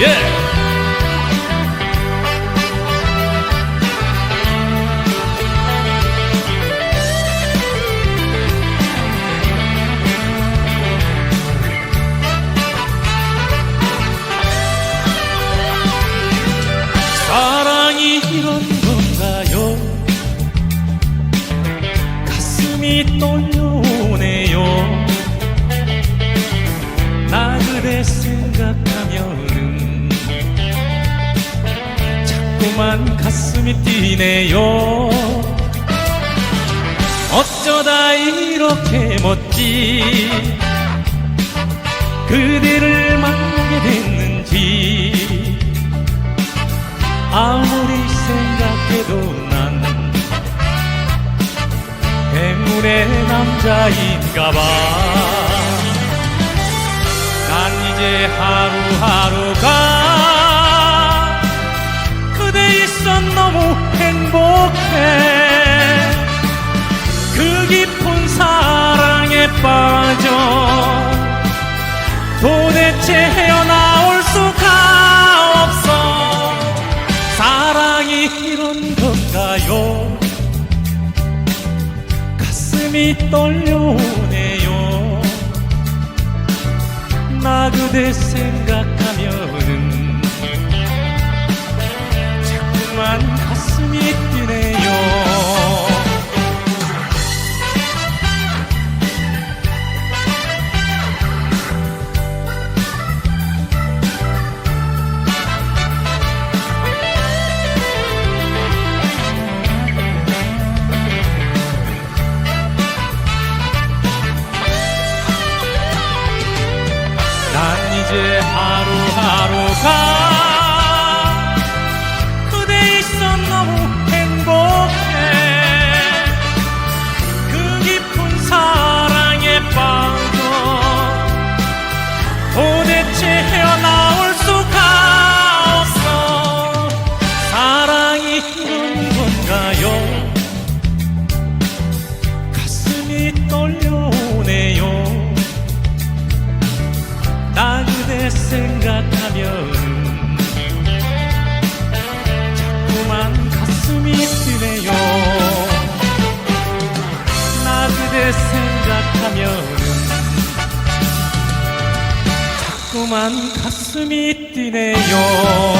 예. 사랑이 이런 건가요? 가슴이 떨려오네요. 나 그대 생각하면 자꾸만 가슴이 뛰네요. 어쩌다 이렇게 멋지? 그대를 만나게 됐는지. 아무리 생각해도 난 행운의 남자인가봐. 난 이제 하루하루 빠져 도대체 헤어나올 수가 없어. 사랑이 이런 건가요? 가슴이 떨려오네요. 나 그대 생각 난 이제 하루하루가 그대 있어 너무 행복해. 그 깊은 사랑에 빠져 도대체 헤어나올 수가 없어. 사랑이 이런 건가요 자꾸만 가슴이 뛰네요